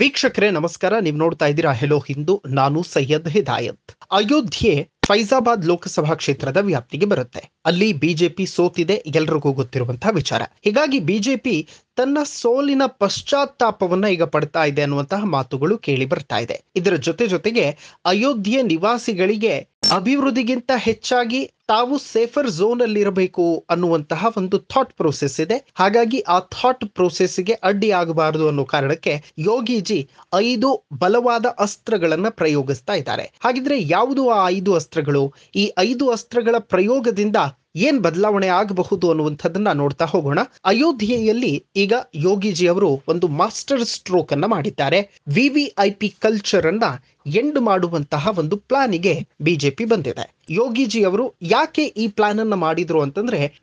ವೀಕ್ಷಕರೇ ನಮಸ್ಕಾರ. ನೀವು ನೋಡ್ತಾ ಇದ್ದೀರಾ ಹೆಲೋ ಹಿಂದೂ ನಾನು ಸೈಯದ್ ಹಿದಾಯತ್. ಅಯೋಧ್ಯೆ ಫೈಜಾಬಾದ್ ಲೋಕಸಭಾ ಕ್ಷೇತ್ರದ ವ್ಯಾಪ್ತಿಗೆ ಬರುತ್ತೆ. ಅಲ್ಲಿ ಬಿಜೆಪಿ ಸೋತಿದೆ, ಎಲ್ರಿಗೂ ಗೊತ್ತಿರುವಂತಹ ವಿಚಾರ. ಹೀಗಾಗಿ ಬಿಜೆಪಿ ತನ್ನ ಸೋಲಿನ ಪಶ್ಚಾತ್ತಾಪವನ್ನ ಈಗ ಪಡ್ತಾ ಇದೆ ಅನ್ನುವಂತಹ ಮಾತುಗಳು ಕೇಳಿ ಬರ್ತಾ ಇದೆ. ಇದರ ಜೊತೆ ಜೊತೆಗೆ ಅಯೋಧ್ಯೆ ನಿವಾಸಿಗಳಿಗೆ ಅಭಿವೃದ್ಧಿಗಿಂತ ಹೆಚ್ಚಾಗಿ ತಾವು ಸೇಫರ್ ಝೋನ್ ಅಲ್ಲಿ ಇರಬೇಕು ಅನ್ನುವಂತಹ ಒಂದು ಥಾಟ್ ಪ್ರೋಸೆಸ್ ಇದೆ. ಹಾಗಾಗಿ ಆ ಥಾಟ್ ಪ್ರೋಸೆಸ್ಗೆ ಅಡ್ಡಿ ಆಗಬಾರದು ಅನ್ನೋ ಕಾರಣಕ್ಕೆ ಯೋಗಿಜಿ ಐದು ಬಲವಾದ ಅಸ್ತ್ರಗಳನ್ನ ಪ್ರಯೋಗಿಸ್ತಾ ಇದ್ದಾರೆ. ಹಾಗಿದ್ರೆ ಯಾವುದು ಆ ಐದು ಅಸ್ತ್ರಗಳು. ಈ ಐದು ಅಸ್ತ್ರಗಳ ಪ್ರಯೋಗದಿಂದ ಏನ್ ಬದಲಾವಣೆ ಆಗಬಹುದು ಅನ್ನುವಂಥದ್ದನ್ನ ನೋಡ್ತಾ ಹೋಗೋಣ. ಅಯೋಧ್ಯೆಯಲ್ಲಿ ಈಗ ಯೋಗಿಜಿ ಅವರು ಒಂದು ಮಾಸ್ಟರ್ ಸ್ಟ್ರೋಕ್ ಅನ್ನ ಮಾಡಿದ್ದಾರೆ. ವಿವಿಐಪಿ ಕಲ್ಚರ್ ಅನ್ನ ಎಂಡ್ ಮಾಡುವಂತಹ ಒಂದು ಪ್ಲಾನಿಗೆ ಬಿಜೆಪಿ ಬಂದಿದೆ. ಯೋಗಿಜಿ ಅವರು ಯಾಕೆ ಈ ಪ್ಲಾನ್ ಅನ್ನ ಮಾಡಿದ್ರು ಅಂತಂದ್ರೆ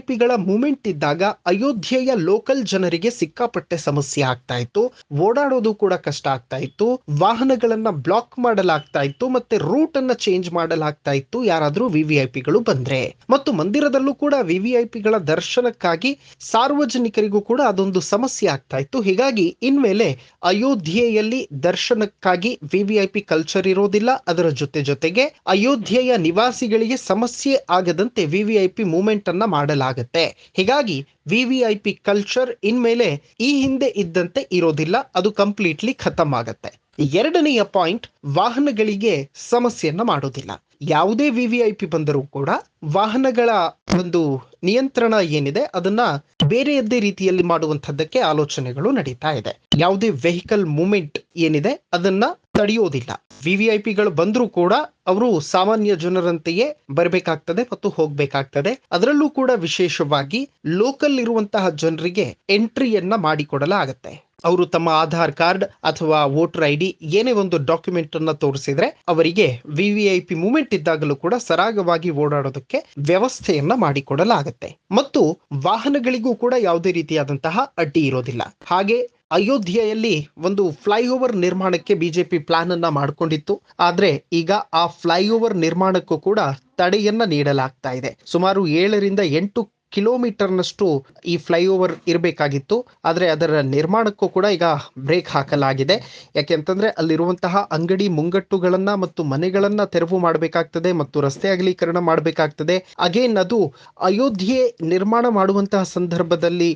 ಪಿಗಳ ಮೂಮೆಂಟ್ ಇದ್ದಾಗ ಅಯೋಧ್ಯೆಯ ಲೋಕಲ್ ಜನರಿಗೆ ಸಿಕ್ಕಾಪಟ್ಟೆ ಸಮಸ್ಯೆ ಆಗ್ತಾ ಇತ್ತು. ಓಡಾಡೋದು ಕೂಡ ಕಷ್ಟ ಆಗ್ತಾ ಇತ್ತು. ವಾಹನಗಳನ್ನ ಬ್ಲಾಕ್ ಮಾಡಲಾಗ್ತಾ ಇತ್ತು ಮತ್ತೆ ರೂಟ್ ಅನ್ನ ಚೇಂಜ್ ಮಾಡಲಾಗ್ತಾ ಇತ್ತು. ಯಾರಾದ್ರೂ ಪಿಗಳು ಬಂದ್ರೆ. ಮತ್ತು ಮಂದಿರದಲ್ಲೂ ಕೂಡ ವಿವಿಐಪಿಗಳ ದರ್ಶನಕ್ಕಾಗಿ ಸಾರ್ವಜನಿಕರಿಗೂ ಕೂಡ ಅದೊಂದು ಸಮಸ್ಯೆ ಆಗ್ತಾ ಇತ್ತು. ಹೀಗಾಗಿ ಇನ್ಮೇಲೆ ಅಯೋಧ್ಯೆಯಲ್ಲಿ ದರ್ಶನಕ್ಕಾಗಿ ವಿವಿಐಪಿ ಕಲ್ಚರ್ ಇರೋದಿಲ್ಲ. ಅದರ ಜೊತೆ ಜೊತೆಗೆ ಅಯೋಧ್ಯೆಯ ನಿವಾಸಿಗಳಿಗೆ ಸಮಸ್ಯೆ ಆಗದಂತೆ ವಿವಿಐಪಿ ಮೂವ್ಮೆಂಟ್ ಅನ್ನ ಮಾಡಲಾಗುತ್ತೆ. ಹೀಗಾಗಿ ವಿವಿಐಪಿ ಕಲ್ಚರ್ ಇನ್ಮೇಲೆ ಈ ಹಿಂದೆ ಇದ್ದಂತೆ ಇರೋದಿಲ್ಲ. ಅದು ಕಂಪ್ಲೀಟ್ಲಿ ಖತಮ್ ಆಗುತ್ತೆ. ಎರಡನೆಯ ಪಾಯಿಂಟ್ ವಾಹನಗಳಿಗೆ ಸಮಸ್ಯೆಯನ್ನ ಮಾಡೋದಿಲ್ಲ. ಯಾವುದೇ ವಿವಿಐಪಿ ಬಂದರೂ ಕೂಡ ವಾಹನಗಳ ಒಂದು ನಿಯಂತ್ರಣ ಏನಿದೆ, ಅದನ್ನ ಬೇರೆಯದ್ದೇ ರೀತಿಯಲ್ಲಿ ಮಾಡುವಂತದ್ದಕ್ಕೆ ಆಲೋಚನೆಗಳು ನಡೀತಾ ಇದೆ. ಯಾವುದೇ ವೆಹಿಕಲ್ ಮೂಮೆಂಟ್ ಏನಿದೆ, ಅದನ್ನ ತಡೆಯೋದಿಲ್ಲ. ವಿವಿಐಪಿಗಳು ಬಂದರೂ ಕೂಡ ಅವರು ಸಾಮಾನ್ಯ ಜನರಂತೆಯೇ ಬರಬೇಕಾಗ್ತದೆ ಮತ್ತು ಹೋಗ್ಬೇಕಾಗ್ತದೆ. ಅದರಲ್ಲೂ ಕೂಡ ವಿಶೇಷವಾಗಿ ಲೋಕಲ್ ಇರುವಂತಹ ಜನರಿಗೆ ಎಂಟ್ರಿಯನ್ನ ಮಾಡಿಕೊಡಲಾಗತ್ತೆ. ಅವರು ತಮ್ಮ ಆಧಾರ್ ಕಾರ್ಡ್ ಅಥವಾ ವೋಟರ್ ಐ ಡಿ ಏನೇ ಒಂದು ಡಾಕ್ಯುಮೆಂಟ್ ಅನ್ನ ತೋರಿಸಿದ್ರೆ ಅವರಿಗೆ ವಿವಿಐಪಿ ಮೂವ್ಮೆಂಟ್ ಇದ್ದಾಗಲೂ ಕೂಡ ಸರಾಗವಾಗಿ ಓಡಾಡೋದಕ್ಕೆ ವ್ಯವಸ್ಥೆಯನ್ನ ಮಾಡಿಕೊಡಲಾಗುತ್ತೆ. ಮತ್ತು ವಾಹನಗಳಿಗೂ ಕೂಡ ಯಾವುದೇ ರೀತಿಯಾದಂತಹ ಅಡ್ಡಿ ಇರೋದಿಲ್ಲ. ಹಾಗೆ ಅಯೋಧ್ಯೆಯಲ್ಲಿ ಒಂದು ಫ್ಲೈಓವರ್ ನಿರ್ಮಾಣಕ್ಕೆ ಬಿಜೆಪಿ ಪ್ಲಾನ್ ಅನ್ನ ಮಾಡಿಕೊಂಡಿತ್ತು. ಆದ್ರೆ ಈಗ ಆ ಫ್ಲೈಓವರ್ ನಿರ್ಮಾಣಕ್ಕೂ ಕೂಡ ತಡೆಯನ್ನ ನೀಡಲಾಗ್ತಾ ಇದೆ. ಸುಮಾರು ಏಳರಿಂದ ಎಂಟು ಕಿಲೋಮೀಟರ್ನಷ್ಟು ಈ ಫ್ಲೈಓವರ್ ಇರಬೇಕಾಗಿತ್ತು. ಆದರೆ ಅದರ ನಿರ್ಮಾಣಕ್ಕೂ ಕೂಡ ಈಗ ಬ್ರೇಕ್ ಹಾಕಲಾಗಿದೆ. ಯಾಕೆಂತಂದ್ರೆ ಅಲ್ಲಿರುವಂತಹ ಅಂಗಡಿ ಮುಂಗಟ್ಟುಗಳನ್ನ ಮತ್ತು ಮನೆಗಳನ್ನ ತೆರವು ಮಾಡಬೇಕಾಗ್ತದೆ ಮತ್ತು ರಸ್ತೆ ಅಗಲೀಕರಣ ಮಾಡಬೇಕಾಗ್ತದೆ. ಅಗೇನ್ ಅದು ಅಯೋಧ್ಯೆ ನಿರ್ಮಾಣ ಮಾಡುವಂತಹ ಸಂದರ್ಭದಲ್ಲಿ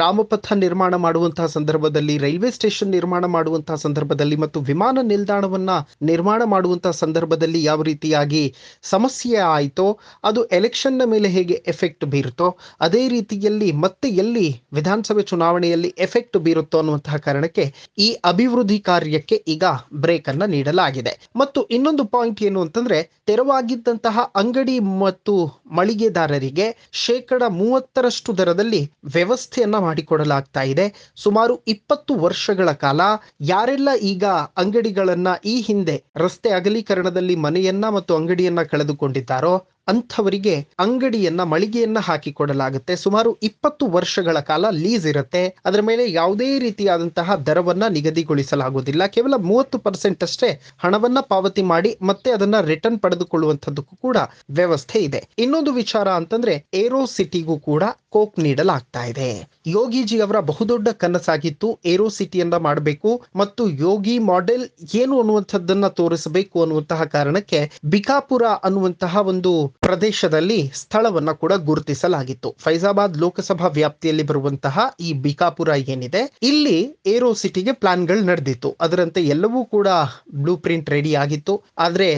ರಾಮಪಥ ನಿರ್ಮಾಣ ಮಾಡುವಂತಹ ಸಂದರ್ಭದಲ್ಲಿ, ರೈಲ್ವೆ ಸ್ಟೇಷನ್ ನಿರ್ಮಾಣ ಮಾಡುವಂತಹ ಸಂದರ್ಭದಲ್ಲಿ ಮತ್ತು ವಿಮಾನ ನಿಲ್ದಾಣವನ್ನ ನಿರ್ಮಾಣ ಮಾಡುವಂತಹ ಸಂದರ್ಭದಲ್ಲಿ ಯಾವ ರೀತಿಯಾಗಿ ಸಮಸ್ಯೆ ಆಯಿತೋ, ಅದು ಎಲೆಕ್ಷನ್ನ ಮೇಲೆ ಹೇಗೆ ಎಫೆಕ್ಟ್ ಬೀರುತ್ತೋ ಅದೇ ರೀತಿಯಲ್ಲಿ ಮತ್ತೆ ಎಲ್ಲಿ ವಿಧಾನಸಭೆ ಚುನಾವಣೆಯಲ್ಲಿ ಎಫೆಕ್ಟ್ ಬೀರುತ್ತೋ ಅನ್ನುವಂತಹ ಕಾರಣಕ್ಕೆ ಈ ಅಭಿವೃದ್ಧಿ ಕಾರ್ಯಕ್ಕೆ ಈಗ ಬ್ರೇಕ್ ಅನ್ನ ನೀಡಲಾಗಿದೆ. ಮತ್ತು ಇನ್ನೊಂದು ಪಾಯಿಂಟ್ ಏನು ಅಂತಂದ್ರೆ, ತೆರವಾಗಿದ್ದಂತಹ ಅಂಗಡಿ ಮತ್ತು ಮಳಿಗೆದಾರರಿಗೆ ಶೇಕಡ ಮೂವತ್ತರಷ್ಟು ದರದಲ್ಲಿ ವ್ಯವಸ್ಥೆಯನ್ನ ಮಾಡಿಕೊಡಲಾಗ್ತಾ ಇದೆ. ಸುಮಾರು ಇಪ್ಪತ್ತು ವರ್ಷಗಳ ಕಾಲ ಯಾರೆಲ್ಲ ಈಗ ಅಂಗಡಿಗಳನ್ನ ಈ ಹಿಂದೆ ರಸ್ತೆ ಅಗಲೀಕರಣದಲ್ಲಿ ಮನೆಯನ್ನ ಮತ್ತು ಅಂಗಡಿಯನ್ನ ಕಳೆದುಕೊಂಡಿದ್ದಾರೋ ಅಂಥವರಿಗೆ ಅಂಗಡಿಯನ್ನ, ಮಳಿಗೆಯನ್ನ ಹಾಕಿ ಕೊಡಲಾಗುತ್ತೆ ಸುಮಾರು ಇಪ್ಪತ್ತು ವರ್ಷಗಳ ಕಾಲ ಲೀಸ್ ಇರುತ್ತೆ. ಅದರ ಮೇಲೆ ಯಾವುದೇ ರೀತಿಯಾದಂತಹ ದರವನ್ನ ನಿಗದಿಗೊಳಿಸಲಾಗುವುದಿಲ್ಲ. ಕೇವಲ ಮೂವತ್ತು ಪರ್ಸೆಂಟ್ ಅಷ್ಟೇ ಹಣವನ್ನ ಪಾವತಿ ಮಾಡಿ ಮತ್ತೆ ಅದನ್ನ ರಿಟರ್ನ್ ಪಡೆದುಕೊಳ್ಳುವಂತದ್ದಕ್ಕೂ ಕೂಡ ವ್ಯವಸ್ಥೆ ಇದೆ. ಇನ್ನೊಂದು ವಿಚಾರ ಅಂತಂದ್ರೆ ಏರೋ ಸಿಟಿಗೂ ಕೂಡ ಕೋಕ್ ನೀಡಲಾಗ್ತಾ ಇದೆ. ಯೋಗಿಜಿ ಅವರ ಬಹುದೊಡ್ಡ ಕನಸಾಗಿತ್ತು. ಏರೋ ಸಿಟಿಯನ್ನ ಮಾಡಬೇಕು ಮತ್ತು ಯೋಗಿ ಮಾಡೆಲ್ ಏನು ಅನ್ನುವಂಥದ್ದನ್ನ ತೋರಿಸಬೇಕು ಅನ್ನುವಂತಹ ಕಾರಣಕ್ಕೆ ಬಿಕಾಪುರ ಅನ್ನುವಂತಹ ಒಂದು ಪ್ರದೇಶದಲ್ಲಿ ಸ್ಥಳವನ್ನ ಕೂಡ ಗುರುತಿಸಲಾಗಿತ್ತು. ಫೈಜಾಬಾದ್ ಲೋಕಸಭಾ ವ್ಯಾಪ್ತಿಯಲ್ಲಿ ಬರುವಂತಹ ಈ ಬಿಕಾಪುರ ಏನಿದೆ, ಇಲ್ಲಿ ಏರೋ ಸಿಟಿಗೆ ಪ್ಲಾನ್ಗಳು ನಡೆದಿತ್ತು. ಅದರಂತೆ ಎಲ್ಲವೂ ಕೂಡ ಬ್ಲೂ ಪ್ರಿಂಟ್ ರೆಡಿ ಆಗಿತ್ತು. ಆದ್ರೆ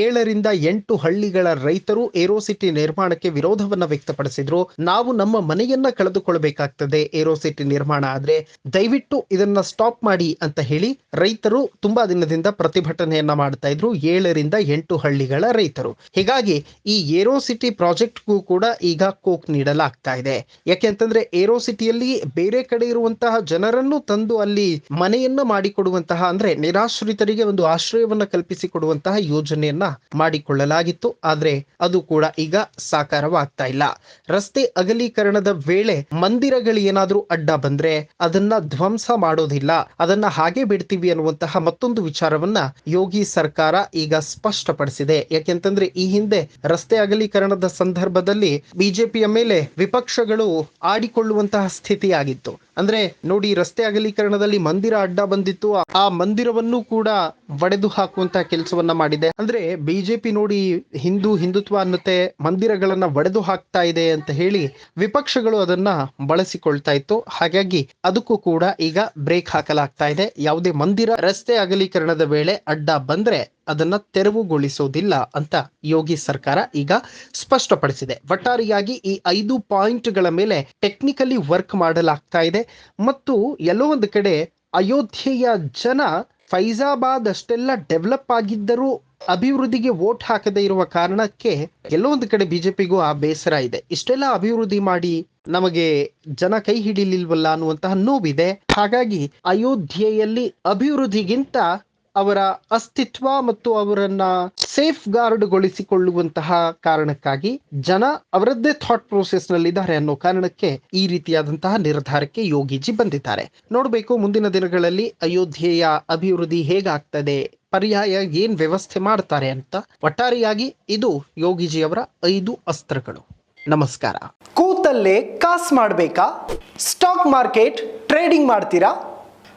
ಏಳರಿಂದ ಎಂಟು ಹಳ್ಳಿಗಳ ರೈತರು ಏರೋ ಸಿಟಿ ನಿರ್ಮಾಣಕ್ಕೆ ವಿರೋಧವನ್ನ ವ್ಯಕ್ತಪಡಿಸಿದ್ರು. ನಾವು ನಮ್ಮ ಮನೆಯನ್ನ ಕಳೆದುಕೊಳ್ಬೇಕಾಗ್ತದೆ ಏರೋ ಸಿಟಿ ನಿರ್ಮಾಣ ಆದ್ರೆ ದಯವಿಟ್ಟು ಇದನ್ನ ಸ್ಟಾಪ್ ಮಾಡಿ ಅಂತ ಹೇಳಿ ರೈತರು ತುಂಬಾ ದಿನದಿಂದ ಪ್ರತಿಭಟನೆಯನ್ನ ಮಾಡ್ತಾ ಇದ್ರು ಏಳರಿಂದ ಎಂಟು ಹಳ್ಳಿಗಳ ರೈತರು. ಹೀಗಾಗಿ ಈ ಏರೋ ಸಿಟಿ ಪ್ರಾಜೆಕ್ಟ್ಗೂ ಕೂಡ ಈಗ ಕೋಕ್ ನೀಡಲಾಗ್ತಾ ಇದೆ. ಯಾಕೆಂತಂದ್ರೆ ಏರೋ ಸಿಟಿಯಲ್ಲಿ ಬೇರೆ ಕಡೆ ಇರುವಂತಹ ಜನರನ್ನು ತಂದು ಅಲ್ಲಿ ಮನೆಯನ್ನ ಮಾಡಿಕೊಡುವಂತಹ ಅಂದ್ರೆ ನಿರಾಶ್ರಿತರಿಗೆ ಒಂದು ಆಶ್ರಯವನ್ನ ಕಲ್ಪಿಸಿಕೊಡುವಂತಹ ಯೋಜನೆಯನ್ನ ಮಾಡಿಕೊಳ್ಳಲಾಗಿತ್ತು. ಆದ್ರೆ ಅದು ಕೂಡ ಈಗ ಸಾಕಾರವಾಗ್ತಾ ಇಲ್ಲ. ರಸ್ತೆ ಅಗಲೀಕರಣದ ವೇಳೆ ಮಂದಿರಗಳು ಏನಾದ್ರೂ ಅಡ್ಡ ಬಂದ್ರೆ ಅದನ್ನ ಧ್ವಂಸ ಮಾಡೋದಿಲ್ಲ. ಅದನ್ನ ಹಾಗೆ ಬಿಡ್ತೀವಿ ಅನ್ನುವಂತಹ ಮತ್ತೊಂದು ವಿಚಾರವನ್ನ ಯೋಗಿ ಸರ್ಕಾರ ಈಗ ಸ್ಪಷ್ಟಪಡಿಸಿದೆ. ಯಾಕೆಂತಂದ್ರೆ ಈ ಹಿಂದೆ ರಸ್ತೆ ಅಗಲೀಕರಣದ ಸಂದರ್ಭದಲ್ಲಿ ಬಿಜೆಪಿಯ ಮೇಲೆ ವಿಪಕ್ಷಗಳು ಆಡಿಕೊಳ್ಳುವಂತಹ ಸ್ಥಿತಿ ಆಗಿತ್ತು ಅಂದ್ರೆ ನೋಡಿ ರಸ್ತೆ ಅಗಲೀಕರಣದಲ್ಲಿ ಮಂದಿರ ಅಡ್ಡ ಬಂದಿತ್ತು. ಆ ಮಂದಿರವನ್ನು ಕೂಡ ಒಡೆದು ಹಾಕುವಂತ ಕೆಲಸವನ್ನ ಮಾಡಿದೆ. ಅಂದ್ರೆ ಬಿಜೆಪಿ ನೋಡಿ ಹಿಂದೂ ಹಿಂದುತ್ವ ಅನ್ನತೆ ಮಂದಿರಗಳನ್ನ ಒಡೆದು ಹಾಕ್ತಾ ಇದೆ ಅಂತ ಹೇಳಿ ವಿಪಕ್ಷಗಳು ಅದನ್ನ ಬಳಸಿಕೊಳ್ತಾ ಇತ್ತು. ಹಾಗಾಗಿ ಅದಕ್ಕೂ ಕೂಡ ಈಗ ಬ್ರೇಕ್ ಹಾಕಲಾಗ್ತಾ ಇದೆ. ಯಾವುದೇ ಮಂದಿರ ರಸ್ತೆ ಅಗಲೀಕರಣದ ವೇಳೆ ಅಡ್ಡ ಬಂದ್ರೆ ಅದನ್ನ ತೆರವುಗೊಳಿಸೋದಿಲ್ಲ ಅಂತ ಯೋಗಿ ಸರ್ಕಾರ ಈಗ ಸ್ಪಷ್ಟಪಡಿಸಿದೆ. ಒಟ್ಟಾರೆಯಾಗಿ ಈ ಐದು ಪಾಯಿಂಟ್ಗಳ ಮೇಲೆ ಟೆಕ್ನಿಕಲಿ ವರ್ಕ್ ಮಾಡಲಾಗ್ತಾ ಇದೆ. ಮತ್ತು ಎಲ್ಲೋ ಒಂದು ಕಡೆ ಅಯೋಧ್ಯೆಯ ಜನ ಫೈಜಾಬಾದ್ ಅಷ್ಟೆಲ್ಲ ಡೆವಲಪ್ ಆಗಿದ್ದರೂ ಅಭಿವೃದ್ಧಿಗೆ ವೋಟ್ ಹಾಕದೇ ಇರುವ ಕಾರಣಕ್ಕೆ ಎಲ್ಲೋ ಒಂದು ಕಡೆ ಬಿಜೆಪಿಗೂ ಆ ಬೇಸರ ಇದೆ. ಇಷ್ಟೆಲ್ಲ ಅಭಿವೃದ್ಧಿ ಮಾಡಿ ನಮಗೆ ಜನ ಕೈ ಹಿಡಿಲಿಲ್ವಲ್ಲ ಅನ್ನುವಂತಹ ನೋವಿದೆ. ಹಾಗಾಗಿ ಅಯೋಧ್ಯೆಯಲ್ಲಿ ಅಭಿವೃದ್ಧಿಗಿಂತ ಅವರ ಅಸ್ತಿತ್ವ ಮತ್ತು ಅವರನ್ನ ಸೇಫ್ ಗಾರ್ಡ್ಗೊಳಿಸಿಕೊಳ್ಳುವಂತಹ ಕಾರಣಕ್ಕಾಗಿ ಜನ ಅವರದ್ದೇ ಥಾಟ್ ಪ್ರೋಸೆಸ್ ನಲ್ಲಿದ್ದಾರೆ ಅನ್ನೋ ಕಾರಣಕ್ಕೆ ಈ ರೀತಿಯಾದಂತಹ ನಿರ್ಧಾರಕ್ಕೆ ಯೋಗಿಜಿ ಬಂದಿದ್ದಾರೆ. ನೋಡಬೇಕು ಮುಂದಿನ ದಿನಗಳಲ್ಲಿ ಅಯೋಧ್ಯೆಯ ಅಭಿವೃದ್ಧಿ ಹೇಗಾಗ್ತದೆ, ಪರ್ಯಾಯ ಏನ್ ವ್ಯವಸ್ಥೆ ಮಾಡ್ತಾರೆ ಅಂತ. ಒಟ್ಟಾರೆಯಾಗಿ ಇದು ಯೋಗಿಜಿ ಅವರ ಐದು ಅಸ್ತ್ರಗಳು. ನಮಸ್ಕಾರ. ಕೂತಲ್ಲೇ ಕಾಸ್ ಮಾಡಬೇಕಾ? ಸ್ಟಾಕ್ ಮಾರ್ಕೆಟ್ ಟ್ರೇಡಿಂಗ್ ಮಾಡ್ತೀರಾ?